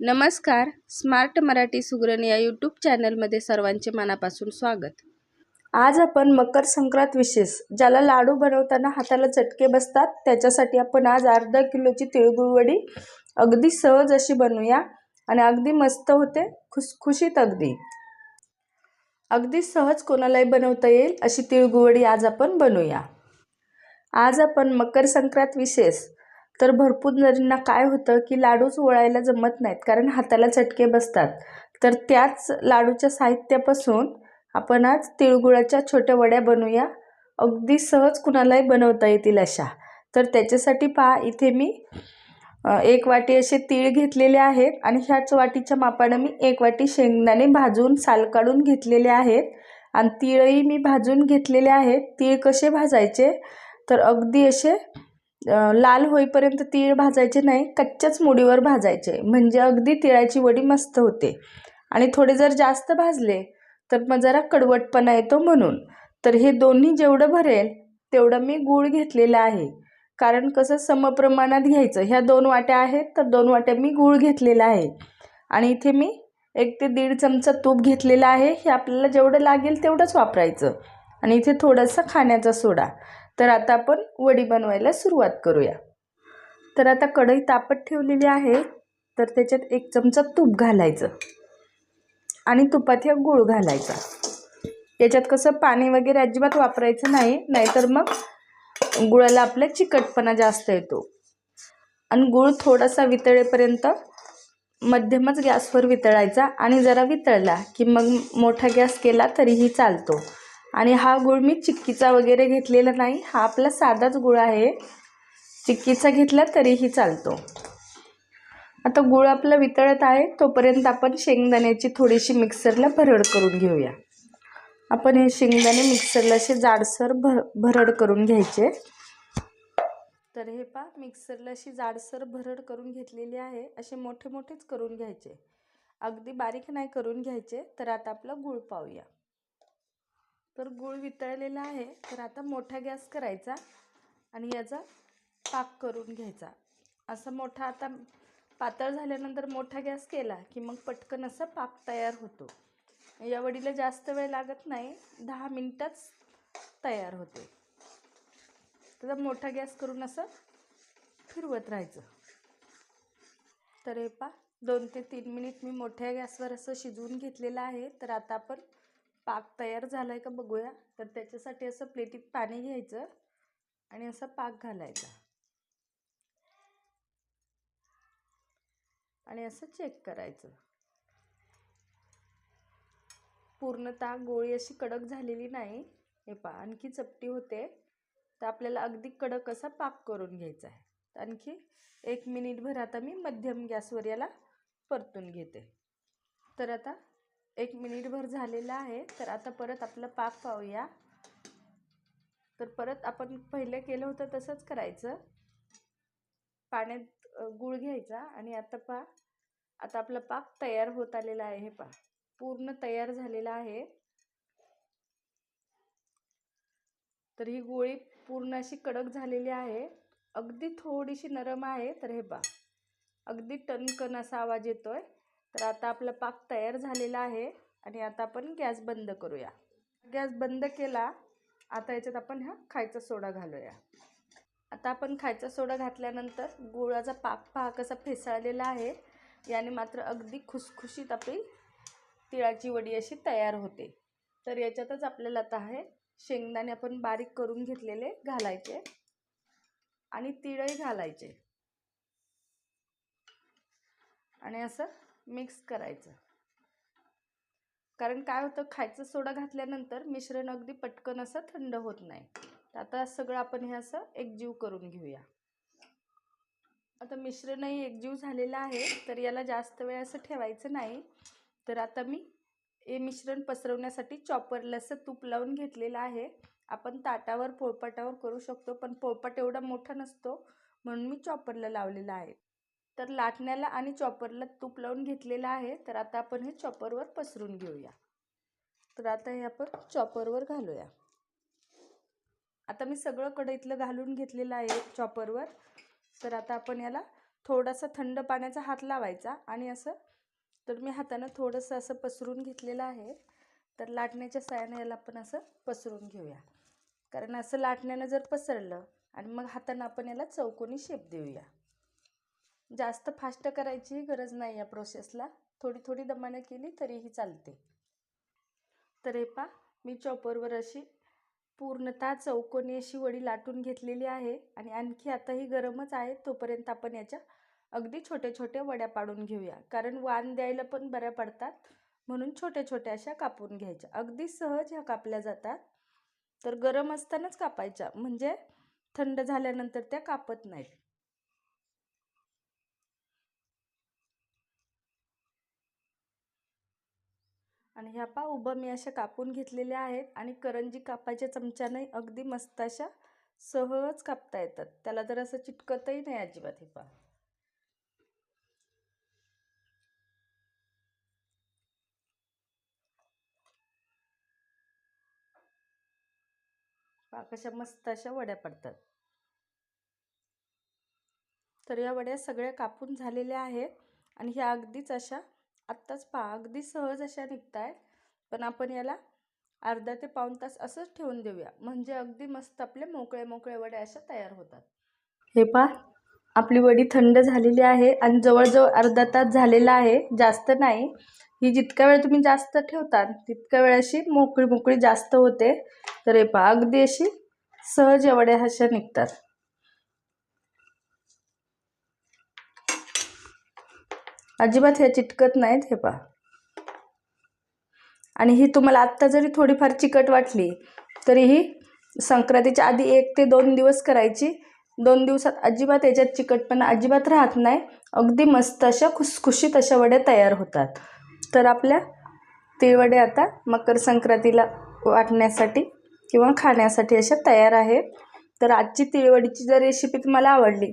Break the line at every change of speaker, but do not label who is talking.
नमस्कार. स्मार्ट मराठी सुगरण या यूट्यूब चॅनलमध्ये सर्वांचे मनापासून स्वागत. आज आपण मकर संक्रांत विशेष ज्याला लाडू बनवताना हाताला चटके बसतात त्याच्यासाठी आपण आज अर्धा किलोची तिळगुळवडी अगदी सहज अशी बनवूया आणि अगदी मस्त होते खुसखुशीत अगदी. अगदी सहज कोणालाही बनवता येईल अशी तिळगुळवडी आज आपण बनवूया. आज आपण मकर संक्रांत विशेष तर भरपूर जणींना काय होतं की लाडूच ओळायला जमत नाहीत कारण हाताला चटके बसतात. तर त्याच लाडूच्या साहित्यापासून आपण आज तिळगुळाच्या छोट्या वड्या बनवूया. अगदी सहज कुणालाही बनवता येतील अशा. तर त्याच्यासाठी पहा इथे मी एक वाटी असे तीळ घेतलेले आहेत आणि ह्याच वाटीच्या मापानं मी एक वाटी शेंगदाणे भाजून साल काढून घेतलेले आहेत. आणि तिळही मी भाजून घेतलेले आहेत. तीळ कसे भाजायचे? तर अगदी असे लाल होईपर्यंत तीळ भाजायचे नाही कच्च्याच मुडीवर भाजायचे. म्हणजे अगदी तिळाची वडी मस्त होते. आणि थोडे जर जास्त भाजले तर मग जरा कडवटपणा येतो म्हणून. तर हे दोन्ही जेवढं भरेल तेवढं मी गूळ घेतलेलं आहे. कारण कसं समप्रमाणात घ्यायचं. ह्या दोन वाट्या आहेत तर दोन वाट्या मी गूळ घेतलेला आहे. आणि इथे मी एक ते दीड चमचा तूप घेतलेला आहे. हे आपल्याला जेवढं लागेल तेवढंच वापरायचं. आणि इथे थोडंसं खाण्याचा सोडा. तर आता आपण वडी बनवायला सुरुवात करूया. तर आता कढई तापत ठेवलेली आहे तर त्याच्यात एक चमचा तूप घालायचं आणि तुपात ह्या गूळ घालायचा. याच्यात कसं पाणी वगैरे अजिबात वापरायचं नाही नाहीतर मग गुळाला आपल्या चिकटपणा जास्त येतो. आणि गूळ थोडासा वितळेपर्यंत मध्यमच गॅसवर वितळायचा आणि जरा वितळला की मग मोठा गॅस केला तरीही चालतो. आणि हा गूळ मी चिक्कीचा वगैरे घेतलेला नाही हा आपला साधाच गुळ आहे. चिक्कीचा घेतला तरीही चालतो. आता गूळ आपला वितळत आहे तोपर्यंत आपण शेंगदाण्याची थोडीशी मिक्सरला भरड करून घेऊया. आपण हे शेंगदाणे मिक्सरला असे जाडसर भर भरड करून घ्यायचे. तर हे पा मिक्सरला अशी जाडसर भरड करून घेतलेली आहे असे मोठे मोठेच करून घ्यायचे. अगदी बारीक नाही करून घ्यायचे तर आता आपला गूळ पाहूया. तर गूळ वितळलेला आहे. तर आता मोठा गॅस करायचा आणि याचा पाक करून घ्यायचा. असं मोठा आता पातळ झाल्यानंतर मोठा गॅस केला की मग पटकन असा पाक तयार होतो. या वडीला जास्त वेळ लागत नाही. दहा मिनटाच तयार होते. तर मोठा गॅस करून असं फिरवत राहायचं. तर हे पा दोन ते तीन मिनिट मी मोठ्या गॅसवर असं शिजवून घेतलेलं आहे. तर आता आपण पाक तयार झाला आहे का बघूया. तर त्याच्यासाठी असं प्लेटीत पाणी घ्यायचं आणि असं पाक घालायचा. आणि असं चेक करायचं. पूर्णतः गोळी अशी कडक झालेली नाही. हे पा आणखी चपटी होते. तर आपल्याला अगदी कडक असा पाक करून घ्यायचा आहे. आणखी एक मिनिटभर आता मी मध्यम गॅसवर याला परतून घेते. तर आता एक मिनिटभर झालेला आहे. तर आता परत आपलं पाक पाहूया. तर परत आपण पहिलं केलं होतं तसंच करायचं. पाण्यात गूळ घ्यायचा आणि आता पा आता आपला पाक तयार होत आलेला आहे हे पा पूर्ण तयार झालेला आहे. तर ही गोळी पूर्ण अशी कडक झालेली आहे. अगदी थोडीशी नरम आहे. तर हे पा अगदी टनकन असा आवाज येतोय. तर आता आपला पाक तयार झालेला आहे आणि आता आपण गॅस बंद करूया. गॅस बंद केला आता याच्यात आपण हा खायचा सोडा घालूया. आता आपण खायचा सोडा घातल्यानंतर गुळाचा पाक पहा कसा फेसाळलेला आहे. याने मात्र अगदी खुसखुशीत आपली तिळाची वडी अशी तयार होते. तर याच्यातच आपल्याला आता आहे शेंगदाणे आपण बारीक करून घेतलेले घालायचे आणि तिळही घालायचे. आणि असं मिक्स करायचं. कारण काय होतं खायचं सोडा घातल्यानंतर मिश्रण अगदी पटकन असं थंड होत नाही. तर आता सगळं आपण हे असं एकजीव करून घेऊया. आता मिश्रणही एकजीव झालेलं आहे तर याला जास्त वेळ असं ठेवायचं नाही. तर आता मी हे मिश्रण पसरवण्यासाठी चॉपरला असं तूप लावून घेतलेलं आहे. आपण ताटावर पोळपाटावर करू शकतो पण पोळपाट एवढा मोठा नसतो म्हणून मी चॉपरला लावलेला आहे. तर लाटण्याला आणि चॉपरला तूप लावून घेतलेलं आहे. तर आता आपण हे चॉपरवर पसरून घेऊया. तर आता हे आपण चॉपरवर घालूया. आता मी सगळं कढईतलं घालून घेतलेलं आहे चॉपरवर तर आता आपण याला थोडासा थंड पाण्याचा हात लावायचा आणि असं तर मी हातानं थोडंसं असं पसरून घेतलेलं आहे. तर लाटण्याच्या सायानं याला आपण असं पसरून घेऊया. कारण असं लाटण्यानं जर पसरलं आणि मग हातानं आपण याला चौकोनी शेप देऊया. जास्त फास्ट करायची गरज नाही या प्रोसेसला थोडी थोडी दमानं केली तरीही चालते. तर हे पा मी चॉपरवर अशी पूर्णतः चौकोनी अशी वडी लाटून घेतलेली आहे आणि आणखी आताही गरमच आहे तोपर्यंत आपण याच्या अगदी छोटे छोटे वड्या पाडून घेऊया. कारण वाण द्यायला पण बऱ्या पडतात. म्हणून छोट्या छोट्या अशा कापून घ्यायच्या. अगदी सहज ह्या कापल्या जातात. तर गरम असतानाच कापायच्या. म्हणजे थंड झाल्यानंतर त्या कापत नाहीत. आणि ह्या पा उभं मी अशा कापून घेतलेल्या आहेत आणि करंजी कापायच्या चमच्याने अगदी मस्त अशा सहज कापता येतात. त्याला तर असं चिटकतही नाही अजिबात हे पा पा कशा मस्त अशा वड्या पडतात. तर या वड्या सगळ्या कापून झालेल्या आहेत आणि ह्या अगदीच अशा आत्ताच पहा अगदी सहज अशा निघत आहेत पण आपण याला अर्धा ते पाऊण तास असंच ठेवून देऊया. म्हणजे अगदी मस्त आपले मोकळे मोकळे वडे अशा तयार होतात. हे पहा आपली वडी थंड झालेली आहे आणि जवळजवळ अर्धा तास झालेला आहे जास्त नाही. ही जितका वेळ तुम्ही जास्त ठेवता तितक्या वेळ अशी मोकळी मोकळी जास्त होते. तर हे पहा अगदी अशी सहज या वड्या अशा निघतात. अजिबात ह्या चिटकत नाहीत हे पहा. आणि ही तुम्हाला आत्ता जरी थोडीफार चिकट वाटली तरीही संक्रांतीच्या आधी एक ते दोन दिवस करायची. दोन दिवसात अजिबात याच्यात चिकटपणा अजिबात राहत नाही. अगदी मस्त अशा खुसखुशीत अशा वड्या तयार होतात. तर आपल्या तिळवडे आता मकर संक्रांतीला वाटण्यासाठी किंवा खाण्यासाठी अशा तयार आहेत. तर आजची तिळवडीची जर रेसिपी तुम्हाला आवडली